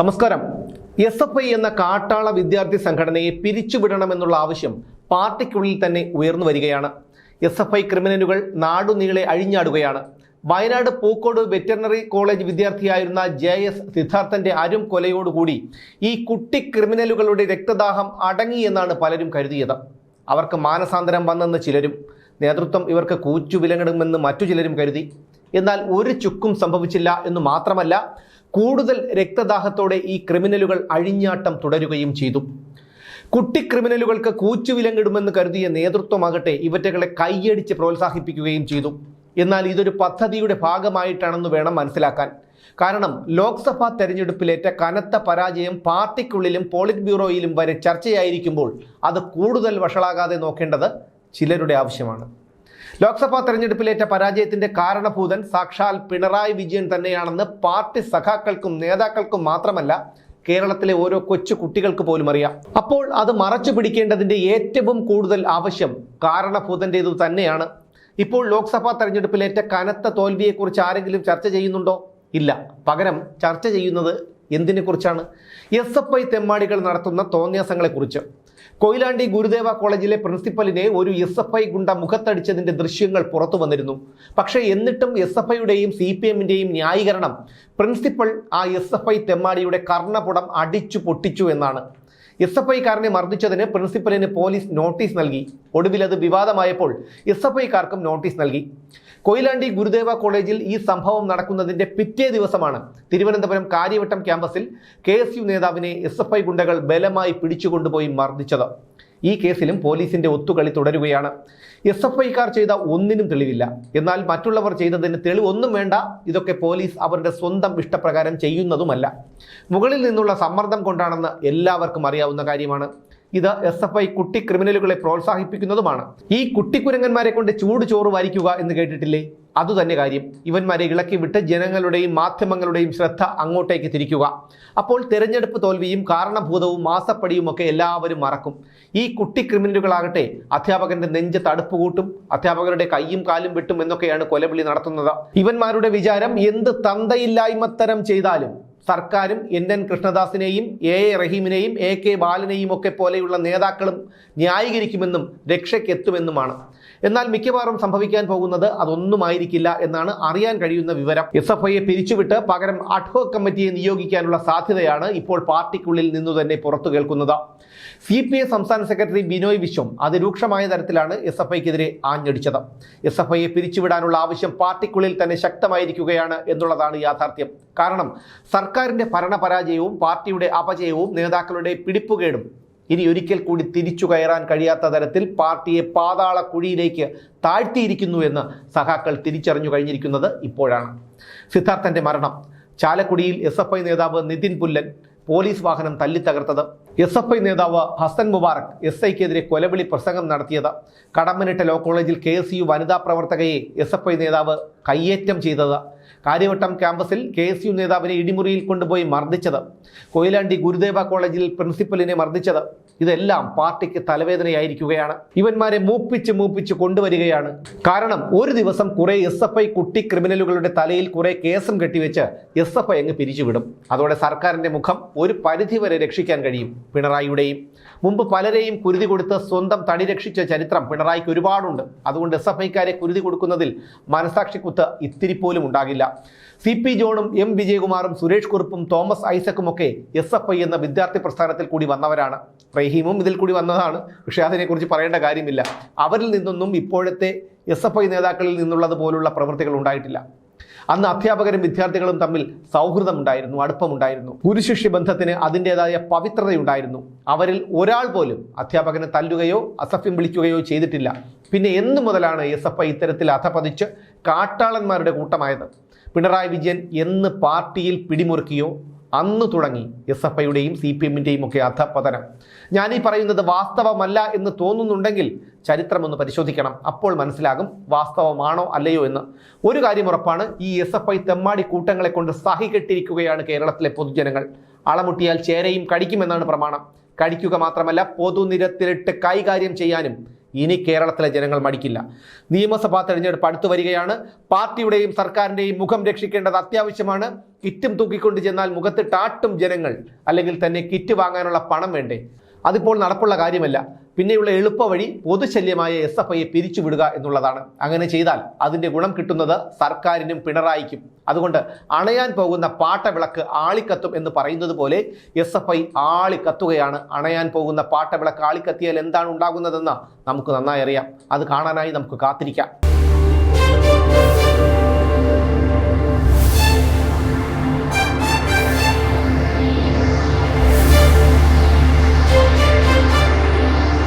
നമസ്കാരം. S F I എന്ന കാട്ടാള വിദ്യാർത്ഥി സംഘടനയെ പിരിച്ചുവിടണമെന്നുള്ള ആവശ്യം പാർട്ടിക്കുള്ളിൽ തന്നെ ഉയർന്നു വരികയാണ്. എസ് എഫ് ഐ ക്രിമിനലുകൾ നാടുനീളെ അഴിഞ്ഞാടുകയാണ്. വയനാട് പൂക്കോട് വെറ്ററിനറി കോളേജ് വിദ്യാർത്ഥിയായിരുന്ന ജെ എസ് സിദ്ധാർത്ഥന്റെ അരും കൊലയോടുകൂടി ഈ കുട്ടി ക്രിമിനലുകളുടെ രക്തദാഹം അടങ്ങി എന്നാണ് പലരും കരുതിയത്. അവർക്ക് മാനസാന്തരം വന്നെന്ന് ചിലരും നേതൃത്വം ഇവർക്ക് കൂച്ചു വിലങ്ങിടുമെന്ന് മറ്റു ചിലരും കരുതി. എന്നാൽ ഒരു ചുക്കും സംഭവിച്ചില്ല എന്ന് മാത്രമല്ല കൂടുതൽ രക്തദാഹത്തോടെ ഈ ക്രിമിനലുകൾ അഴിഞ്ഞാട്ടം തുടരുകയും ചെയ്തു. കുട്ടി ക്രിമിനലുകൾക്ക് കൂച്ചുവിലങ്ങിടുമെന്ന് കരുതിയ നേതൃത്വമാകട്ടെ ഇവറ്റകളെ കൈയടിച്ച് പ്രോത്സാഹിപ്പിക്കുകയും ചെയ്തു. എന്നാൽ ഇതൊരു പദ്ധതിയുടെ ഭാഗമായിട്ടാണെന്ന് വേണം മനസ്സിലാക്കാൻ. കാരണം ലോക്സഭാ തെരഞ്ഞെടുപ്പിലേറ്റ കനത്ത പരാജയം പാർട്ടിക്കുള്ളിലും പോളിറ്റ് ബ്യൂറോയിലും വരെ ചർച്ചയായിരിക്കുമ്പോൾ അത് കൂടുതൽ വഷളാകാതെ നോക്കേണ്ടത് ചിലരുടെ ആവശ്യമാണ്. ലോക്സഭാ തെരഞ്ഞെടുപ്പിലേറ്റ പരാജയത്തിന്റെ കാരണഭൂതൻ സാക്ഷാൽ പിണറായി വിജയൻ തന്നെയാണെന്ന് പാർട്ടി സഖാക്കൾക്കും നേതാക്കൾക്കും മാത്രമല്ല കേരളത്തിലെ ഓരോ കൊച്ചു കുട്ടികൾക്ക് പോലും അറിയാം. അപ്പോൾ അത് മറച്ചു പിടിക്കേണ്ടതിന്റെ ഏറ്റവും കൂടുതൽ ആവശ്യം കാരണഭൂതന്റേതു തന്നെയാണ്. ഇപ്പോൾ ലോക്സഭാ തെരഞ്ഞെടുപ്പിലേറ്റ കനത്ത തോൽവിയെക്കുറിച്ച് ആരെങ്കിലും ചർച്ച ചെയ്യുന്നുണ്ടോ? ഇല്ല. പകരം ചർച്ച ചെയ്യുന്നത് എന്തിനെക്കുറിച്ചാണ്? എസ് എഫ് ഐ തെമ്മാടികൾ നടത്തുന്ന തോന്നിയാസങ്ങളെക്കുറിച്ച്. കൊയിലാണ്ടി ഗുരുദേവ കോളേജിലെ പ്രിൻസിപ്പലിനെ ഒരു എസ് എഫ് ഐ ഗുണ്ട മുഖത്തടിച്ചതിന്റെ ദൃശ്യങ്ങൾ പുറത്തു വന്നിരുന്നു. പക്ഷേ എന്നിട്ടും എസ് എഫ് ഐയുടെയും സി പി എമ്മിന്റെയും ന്യായീകരണം പ്രിൻസിപ്പൽ ആ എസ് എഫ് ഐ തെമ്മാടിയുടെ കർണപുടം അടിച്ചു പൊട്ടിച്ചു എന്നാണ്. എസ് എഫ് ഐക്കാരനെ മർദ്ദിച്ചതിന് പ്രിൻസിപ്പലിന് പോലീസ് നോട്ടീസ് നൽകി. ഒടുവിൽ അത് വിവാദമായപ്പോൾ എസ് എഫ് ഐക്കാർക്കും നോട്ടീസ് നൽകി. കൊയിലാണ്ടി ഗുരുദേവ കോളേജിൽ ഈ സംഭവം നടക്കുന്നതിന്റെ പിറ്റേ ദിവസമാണ് തിരുവനന്തപുരം കാര്യവട്ടം ക്യാമ്പസിൽ കെ നേതാവിനെ എസ് ഗുണ്ടകൾ ബലമായി പിടിച്ചുകൊണ്ടുപോയി മർദ്ദിച്ചത്. ഈ കേസിലും പോലീസിന്റെ ഒത്തുകളി തുടരുകയാണ്. എസ് എഫ് ഐക്കാർ ചെയ്ത ഒന്നിനും തെളിവില്ല. എന്നാൽ മറ്റുള്ളവർ ചെയ്തതിന് തെളിവൊന്നും വേണ്ട. ഇതൊക്കെ പോലീസ് അവരുടെ സ്വന്തം ഇഷ്ടപ്രകാരം ചെയ്യുന്നതുമല്ല. മുകളിൽ നിന്നുള്ള സമ്മർദ്ദം കൊണ്ടാണെന്ന് എല്ലാവർക്കും അറിയാവുന്ന കാര്യമാണ്. ഇത് എസ് എഫ് ഐ കുട്ടി ക്രിമിനലുകളെ പ്രോത്സാഹിപ്പിക്കുന്നതുമാണ്. ഈ കുട്ടിക്കുരങ്ങന്മാരെ കൊണ്ട് ചൂട് ചോറ് വാരിക്കുക എന്ന് കേട്ടിട്ടില്ലേ? അതുതന്നെ കാര്യം ഇവന്മാരെ ഇളക്കി വിട്ട് ജനങ്ങളുടെയും മാധ്യമങ്ങളുടെയും ശ്രദ്ധ അങ്ങോട്ടേക്ക് തിരിക്കുക. അപ്പോൾ തെരഞ്ഞെടുപ്പ് തോൽവിയും കാരണഭൂതവും മാസപ്പടിയും ഒക്കെ എല്ലാവരും മറക്കും. ഈ കുട്ടി ക്രിമിനലുകളാകട്ടെ അധ്യാപകന്റെ നെഞ്ച് തടുപ്പ് കൂട്ടും അധ്യാപകരുടെ കൈയും കാലും വെട്ടും എന്നൊക്കെയാണ് കൊലവിളി നടത്തുന്നത്. ഇവന്മാരുടെ വിചാരം എന്ത് തന്തയില്ലായ്മത്തരം ചെയ്താലും സർക്കാരും എൻ എൻ കൃഷ്ണദാസിനെയും എ എ റഹീമിനെയും എ കെ ബാലനെയും ഒക്കെ പോലെയുള്ള നേതാക്കളും ന്യായീകരിക്കുമെന്നും രക്ഷയ്ക്കെത്തുമെന്നുമാണ്. എന്നാൽ മിക്കവാറും സംഭവിക്കാൻ പോകുന്നത് അതൊന്നുമായിരിക്കില്ല എന്നാണ് അറിയാൻ കഴിയുന്ന വിവരം. എസ് എഫ് ഐയെ പിരിച്ചുവിട്ട് പകരം അഡ്ഹോ കമ്മിറ്റിയെ നിയോഗിക്കാനുള്ള സാധ്യതയാണ് ഇപ്പോൾ പാർട്ടിക്കുള്ളിൽ നിന്നു തന്നെ പുറത്തു കേൾക്കുന്നത്. സി പി ഐ സംസ്ഥാന സെക്രട്ടറി ബിനോയ് വിശ്വം അതിരൂക്ഷമായ തരത്തിലാണ് എസ് എഫ് ഐക്കെതിരെ ആഞ്ഞടിച്ചത്. എസ് എഫ് ഐയെ പിരിച്ചുവിടാനുള്ള ആവശ്യം പാർട്ടിക്കുള്ളിൽ തന്നെ ശക്തമായിരിക്കുകയാണ് എന്നുള്ളതാണ് യാഥാർത്ഥ്യം. കാരണം സർക്കാരിന്റെ ഭരണപരാജയവും പാർട്ടിയുടെ അപജയവും നേതാക്കളുടെ പിടിപ്പുകേടും ഇനി ഒരിക്കൽ കൂടി തിരിച്ചു കയറാൻ കഴിയാത്ത തരത്തിൽ പാർട്ടിയെ പാതാള കുഴിയിലേക്ക് താഴ്ത്തിയിരിക്കുന്നു എന്ന് സഹാക്കൾ തിരിച്ചറിഞ്ഞു കഴിഞ്ഞിരിക്കുന്നത് ഇപ്പോഴാണ്. സിദ്ധാർത്ഥന്റെ മരണം. ചാലക്കുടിയിൽ എസ് നേതാവ് നിതിൻ പുല്ലൻ പോലീസ് വാഹനം തല്ലിത്തകർത്തത്. എസ് എഫ് ഐ നേതാവ് ഹസൻ മുബാറക് എസ് ഐക്കെതിരെ കൊലവിളി പ്രസംഗം നടത്തിയത്. കടമ്പനിട്ട ലോ കോളേജിൽ കെ എസ് യു വനിതാ പ്രവർത്തകയെ എസ് എഫ് ഐ നേതാവ് കയ്യേറ്റം ചെയ്തത്. കാര്യവട്ടം ക്യാമ്പസിൽ കെ എസ് യു നേതാവിനെ ഇടിമുറിയിൽ കൊണ്ടുപോയി മർദ്ദിച്ചത്. കൊയിലാണ്ടി ഗുരുദേവ കോളേജിൽ പ്രിൻസിപ്പലിനെ മർദ്ദിച്ചത്. ഇതെല്ലാം പാർട്ടിക്ക് തലവേദനയായിരിക്കുകയാണ്. ഇവന്മാരെ മൂപ്പിച്ച് മൂപ്പിച്ച് കൊണ്ടുവരികയാണ്. കാരണം ഒരു ദിവസം കുറെ എസ് എഫ് ഐ കുട്ടി ക്രിമിനലുകളുടെ തലയിൽ കുറെ കേസും കെട്ടിവെച്ച് എസ് എഫ് ഐ അങ്ങ് പിരിച്ചുവിടും. അതോടെ സർക്കാരിന്റെ മുഖം ഒരു പരിധിവരെ രക്ഷിക്കാൻ കഴിയും പിണറായിയുടെയും. മുമ്പ് പലരെയും കുരുതി കൊടുത്ത് സ്വന്തം തടി രക്ഷിച്ച ചരിത്രം പിണറായിക്ക് ഒരുപാടുണ്ട്. അതുകൊണ്ട് എസ് എഫ് ഐക്കാരെ കുരുതി കൊടുക്കുന്നതിൽ മനസാക്ഷിക്കുത്ത് ഇത്തിരി പോലും ഉണ്ടാകില്ല. സി പി ജോണും എം വിജയകുമാറും സുരേഷ് കുറുപ്പും തോമസ് ഐസക്കും ഒക്കെ എസ് എഫ് ഐ എന്ന വിദ്യാർത്ഥി പ്രസ്ഥാനത്തിൽ കൂടി വന്നവരാണ്. റഹീമും ഇതിൽ കൂടി വന്നതാണ്. പക്ഷേ അതിനെക്കുറിച്ച് പറയേണ്ട കാര്യമില്ല. അവരിൽ നിന്നൊന്നും ഇപ്പോഴത്തെ എസ് എഫ് ഐ നേതാക്കളിൽ നിന്നുള്ളത് പോലുള്ള പ്രവൃത്തികൾ ഉണ്ടായിട്ടില്ല. അന്ന് അധ്യാപകരും വിദ്യാർത്ഥികളും തമ്മിൽ സൗഹൃദമുണ്ടായിരുന്നു അടുപ്പമുണ്ടായിരുന്നു. ഗുരുശിഷ്യ ബന്ധത്തിന് അതിന്റെതായ പവിത്രതയുണ്ടായിരുന്നു. അവരിൽ ഒരാൾ പോലും അധ്യാപകനെ തല്ലുകയോ അസഭ്യം വിളിക്കുകയോ ചെയ്തിട്ടില്ല. പിന്നെ എന്നു മുതലാണ് എസ് എഫ് ഐ ഇത്തരത്തിൽ അധപതിച്ച് കാട്ടാളന്മാരുടെ കൂട്ടമായത്. പിണറായി വിജയൻ എന്ന് പാർട്ടിയിൽ പിടിമുറുക്കിയോ അന്ന് തുടങ്ങി എസ് എഫ് ഐയുടെയും സി പി എമ്മിന്റെയും ഒക്കെ അധപതനം. ഞാനീ പറയുന്നത് വാസ്തവമല്ല എന്ന് തോന്നുന്നുണ്ടെങ്കിൽ ചരിത്രം ഒന്ന് പരിശോധിക്കണം. അപ്പോൾ മനസ്സിലാകും വാസ്തവമാണോ അല്ലയോ എന്ന്. ഒരു കാര്യം ഉറപ്പാണ് ഈ എസ് എഫ് ഐ തെമ്മാടി കൂട്ടങ്ങളെ കൊണ്ട് സഹികെട്ടിരിക്കുകയാണ് കേരളത്തിലെ പൊതുജനങ്ങൾ. അളമുട്ടിയാൽ ചേരയും കടിക്കുമെന്നാണ് പ്രമാണം. കടിക്കുക മാത്രമല്ല പൊതുനിരത്തിലിട്ട് കൈകാര്യം ചെയ്യാനും ഇനി കേരളത്തിലെ ജനങ്ങൾ മടിക്കില്ല. നിയമസഭാ തെരഞ്ഞെടുപ്പ് അടുത്തു വരികയാണ്. പാർട്ടിയുടെയും സർക്കാരിന്റെയും മുഖം രക്ഷിക്കേണ്ടത് അത്യാവശ്യമാണ്. കിറ്റും തൂക്കിക്കൊണ്ട് ചെന്നാൽ മുഖത്തിട്ടാട്ടും ജനങ്ങൾ. അല്ലെങ്കിൽ തന്നെ കിറ്റ് വാങ്ങാനുള്ള പണം വേണ്ടേ? അതിപ്പോൾ നടപ്പുള്ള കാര്യമല്ല. പിന്നെയുള്ള എളുപ്പ വഴി പൊതുശല്യമായ എസ് എഫ് ഐയെ പിരിച്ചുവിടുക എന്നുള്ളതാണ്. അങ്ങനെ ചെയ്താൽ അതിന്റെ ഗുണം കിട്ടുന്നത് സർക്കാരിനും പിണറായിക്കും. അതുകൊണ്ട് അണയാൻ പോകുന്ന പാട്ടവിളക്ക് ആളിക്കത്തും എന്ന് പറയുന്നത് പോലെ എസ് എഫ് ഐ ആളിക്കത്തുകയാണ്. അണയാൻ പോകുന്ന പാട്ടവിളക്ക് ആളിക്കത്തിയാൽ എന്താണ് ഉണ്ടാകുന്നതെന്ന് നമുക്ക് നന്നായി അറിയാം. അത് കാണാനായി നമുക്ക് കാത്തിരിക്കാം.